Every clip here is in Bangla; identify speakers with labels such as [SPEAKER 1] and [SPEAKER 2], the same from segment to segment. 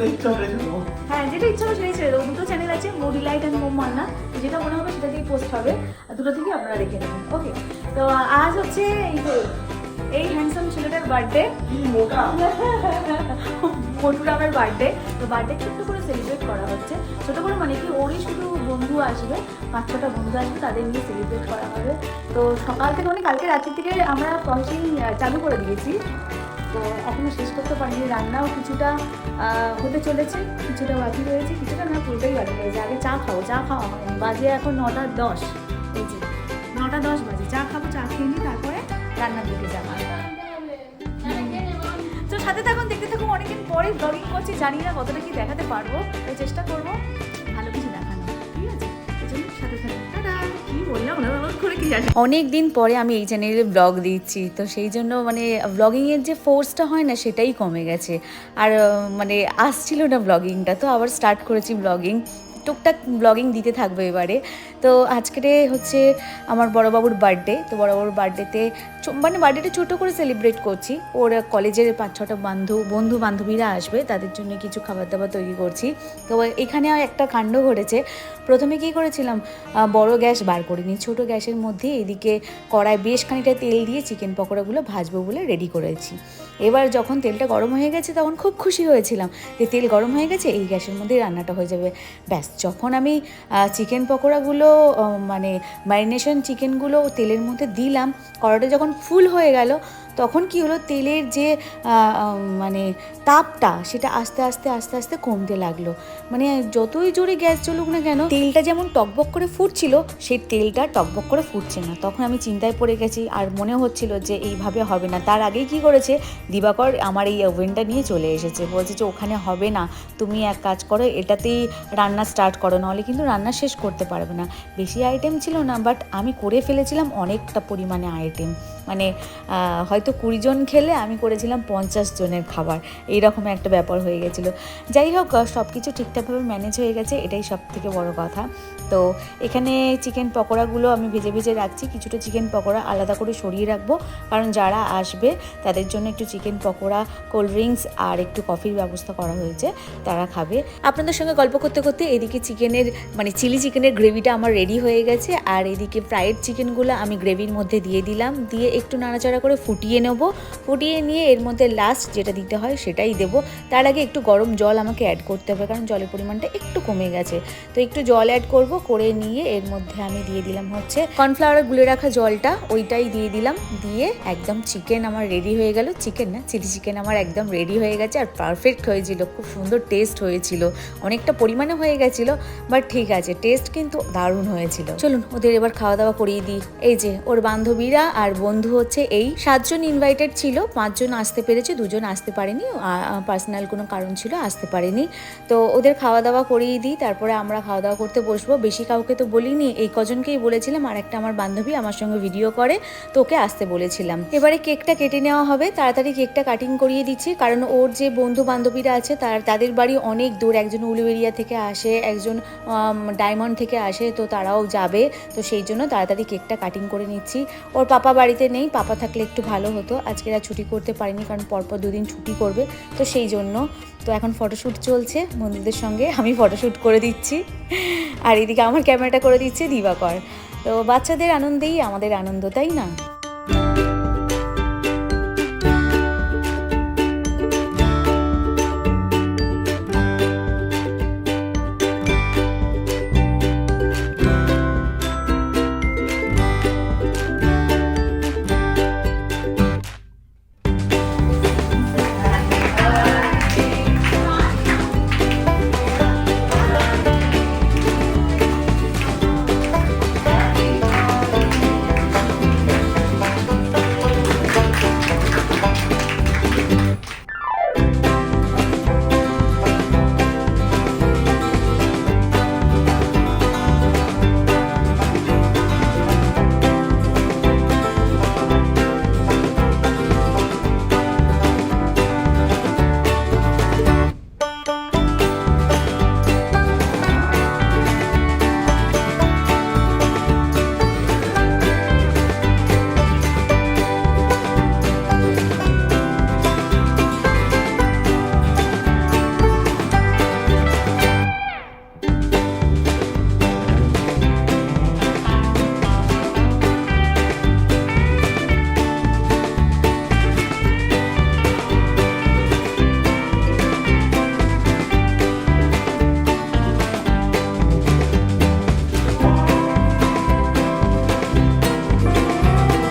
[SPEAKER 1] যেটা ইচ্ছা হলে
[SPEAKER 2] হ্যাঁ যেটা ইচ্ছা হবে সেটাই ছেড়ে দেবো। দুটো চ্যানেল আছে মোডি লাইট অ্যান্ড মোম মান্না যেটা মনে হবে সেটা দিয়ে পোস্ট হবে। দুটো থেকে আপনারা দেখে নেবেন। ওকে তো আজ হচ্ছে এই তো এই হ্যান্ডসাম ছেলেটার বার্থডে
[SPEAKER 1] কি মোটা।
[SPEAKER 2] বার্থডে তো বার্থডে ছোট্ট করে সেলিব্রেট করা হচ্ছে। ছোট করে মানে কি ওরই শুধু বন্ধু আসবে পাঁচ ছটা বন্ধু আসবে তাদের নিয়ে সেলিব্রেট করা হবে। তো সকাল থেকে মানে কালকে রাত্রি থেকে আমরা প্রসেসিং চালু করে দিয়েছি। তো এখনও শেষ করতে পারিনি, রান্নাও কিছুটা হতে চলেছে, কিছুটা বাকি রয়েছে, কিছুটা না পুরোটাই বাকি রয়েছে। আগে চা খাব চা খাওয়া হয়নি। বাজে এখন নটা দশ। এই যে, নটা দশ বাজে। চা খাব, চা খেয়ে নিই তারপরে রান্নার দিকে যাব। তো সাথে থাকুন, দেখতে থাকুন, অনেকদিন পরে ব্লগিং করছি, জানি না কতটা কি দেখাতে পারব, তাই চেষ্টা করব। অনেক দিন পরে আমি এই চ্যানেলে ব্লগ দিচ্ছি, তো সেই জন্য মানে ব্লগিংয়ের যে ফোর্সটা হয় না, সেটাই কমে গেছে। আর মানে আসছিল না ব্লগিংটা তো আবার স্টার্ট করেছি ব্লগিং টুকটাক ব্লগিং দিতে থাকব এবারে। তো আজকে হচ্ছে আমার বড়বাবুর বার্থডে, তো বড়বাবুর বার্থডেতে মানে বার্থডেটা ছোটো করে সেলিব্রেট করছি। ওর কলেজের পাঁচ ছটা বন্ধু বন্ধু বান্ধবীরা আসবে, তাদের জন্য কিছু খাবার দাবার তৈরি করছি। তো এখানে একটা কাণ্ড ঘটেছে। প্রথমে কী করেছিলাম বড় গ্যাস বার করে নিই ছোটো গ্যাসের মধ্যে এদিকে কড়ায় বেশ খানিকটা তেল দিয়ে চিকেন পকোড়াগুলো ভাজবো বলে রেডি করেছি। এবার যখন তেলটা গরম হয়ে গেছে, তখন খুব খুশি হয়েছিলাম যে তেল গরম হয়ে গেছে, এই গ্যাসের মধ্যেই রান্নাটা হয়ে যাবে। ব্যাস, যখন আমি চিকেন পকোড়াগুলো মানে ম্যারিনেশন চিকেনগুলো তেলের মধ্যে দিলাম। কড়াটা যখন ফুল হয়ে গেল তখন কি হলো? তেলের যে মানে তাপটা সেটা আস্তে আস্তে আস্তে আস্তে কমতে লাগল। মানে যতই জোরে গ্যাস চলুক না কেন, তেলটা যেমন টকবক করে ফুটছিল, সেই তেলটা টকবক করে ফুটছে না। তখন আমি চিন্তায় পড়ে গেছি, আর মনে হচ্ছিল যে এইভাবে হবে না। তার আগেই কি করেছে? দিবাকর আমার এই ওভেনটা নিয়ে চলে এসেছে। বলছে যে, ওখানে হবে না। তুমি এক কাজ করো, এটাতেই রান্না স্টার্ট করো। নাহলে কিন্তু রান্না শেষ করতে পারবে না। বেশি আইটেম ছিল না বাট আমি করে ফেলেছিলাম অনেকটা পরিমাণে আইটেম মানে হয়তো কুড়ি জন খেলে আমি করেছিলাম পঞ্চাশ জনের খাবার। এইরকম একটা ব্যাপার হয়ে গেছিল। যাই হোক সব কিছু ঠিকঠাকভাবে ম্যানেজ হয়ে গেছে, এটাই সব থেকে বড় কথা। তো এখানে চিকেন পকোড়াগুলো আমি ভেজে ভেজে রাখছি। কিছুটা চিকেন পকোড়া আলাদা করে সরিয়ে রাখব। কারণ যারা আসবে, তাদের জন্য একটু চিকেন পকোড়া, কোল্ড ড্রিঙ্কস আর একটু কফির ব্যবস্থা করা হয়েছে, তারা খাবে। আপনাদের সঙ্গে গল্প করতে করতে এদিকে চিকেনের মানে চিলি চিকেনের গ্রেভিটা আমার রেডি হয়ে গেছে। আর এদিকে ফ্রাইড চিকেনগুলো আমি গ্রেভির মধ্যে দিয়ে দিলাম। দিয়ে একটু নাড়াচাড়া করে ফুটিয়ে নেব। ফুটিয়ে নিয়ে এর মধ্যে লাস্ট যেটা দিতে হয় সেটাই দেবো। তার আগে একটু গরম জল আমাকে অ্যাড করতে হবে, কারণ জলের পরিমাণটা একটু কমে গেছে। তো একটু জল অ্যাড করব, করে নিয়ে এর মধ্যে আমি দিয়ে দিলাম হচ্ছে কর্নফ্লাওয়ার গুলে রাখা জলটা, ওইটাই দিয়ে দিলাম। দিয়ে একদম চিকেন আমার রেডি হয়ে গেল। চিকেন না চিলি চিকেন আমার একদম রেডি হয়ে গেছে আর পারফেক্ট হয়েছিল। খুব সুন্দর টেস্ট হয়েছিল। অনেকটা পরিমাণে হয়ে গেছিল বাট ঠিক আছে টেস্ট কিন্তু দারুণ হয়েছিল। চলুন, ওদের এবার খাওয়া দাওয়া করিয়ে দিই। এই যে, ওর বান্ধবীরা আর বন্ধু হচ্ছে এই। সাতজন ইনভাইটেড ছিল, পাঁচজন আসতে পেরেছে, দুজন আসতে পারেনি পার্সোনাল কোনো কারণ ছিল, আসতে পারেনি। তো ওদের খাওয়া দাওয়া করিয়ে দিই, তারপরে আমরা খাওয়া দাওয়া করতে বসবো। বেশি কাউকে তো বলিনি, এই কজনকেই বলেছিলাম, আর একটা আমার বান্ধবী আমার সঙ্গে ভিডিও করে তোকে আসতে বলেছিলাম। এবারে কেকটা কেটে নেওয়া হবে, তাড়াতাড়ি কেকটা কাটিং করিয়ে দিচ্ছি, কারণ ওর যে বন্ধু বান্ধবীরা আছে, তার, তাদের বাড়ি অনেক দূর, একজন উলুবেরিয়া থেকে আসে, একজন ডায়মন্ড থেকে আসে, তো তারাও যাবে, তো সেই জন্য তাড়াতাড়ি কেকটা কাটিং করে নিচ্ছি। ওর পাপা বাড়িতে নেই, পাপা থাকলে একটু ভালো হতো। আজকে আর ছুটি করতে পারিনি, কারণ পরপর দুদিন ছুটি করবে। তো সেই জন্য, তো এখন ফটোশ্যুট চলছে, বন্ধুদের সঙ্গে আমি ফটোশ্যুট করে দিচ্ছি। আর এদিকে আমার ক্যামেরাটা করে দিচ্ছে দিবাকর। তো বাচ্চাদের আনন্দেই আমাদের আনন্দ, তাই না?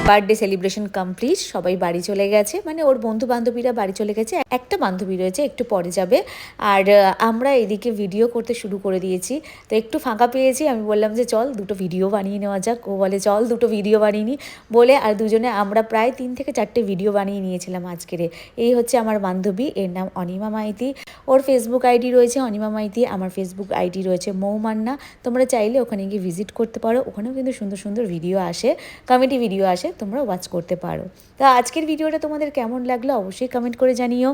[SPEAKER 2] বার্থডে সেলিব্রেশন কমপ্লিট, সবাই বাড়ি চলে গেছে। মানে ওর বন্ধু বান্ধবীরা বাড়ি চলে গেছে, একটা বান্ধবী রয়েছে, একটু পরে যাবে। আর আমরা এদিকে ভিডিও করতে শুরু করে দিয়েছি। তো একটু ফাঁকা পেয়েছি, আমি বললাম যে চল দুটো ভিডিও বানিয়ে নেওয়া যাক। ও বলে, চল দুটো ভিডিও বানিয়ে নিই বলে, আর দুজনে আমরা প্রায় তিন থেকে চারটে ভিডিও বানিয়ে নিয়েছিলাম আজকেরে। এই হচ্ছে আমার বান্ধবী, এর নাম অনিমা মাইতি। ওর ফেসবুক আইডি রয়েছে অনিমা মাইতি, আমার ফেসবুক আইডি রয়েছে মৌমান্না। তোমরা চাইলে ওখানে গিয়ে ভিজিট করতে পারো। ওখানেও কিন্তু সুন্দর সুন্দর ভিডিও আসে কমেডি ভিডিও আসে। তোমরা ওয়াচ করতে পারো। তা আজকের ভিডিওটা তোমাদের কেমন লাগল অবশ্যই কমেন্ট করে জানিও।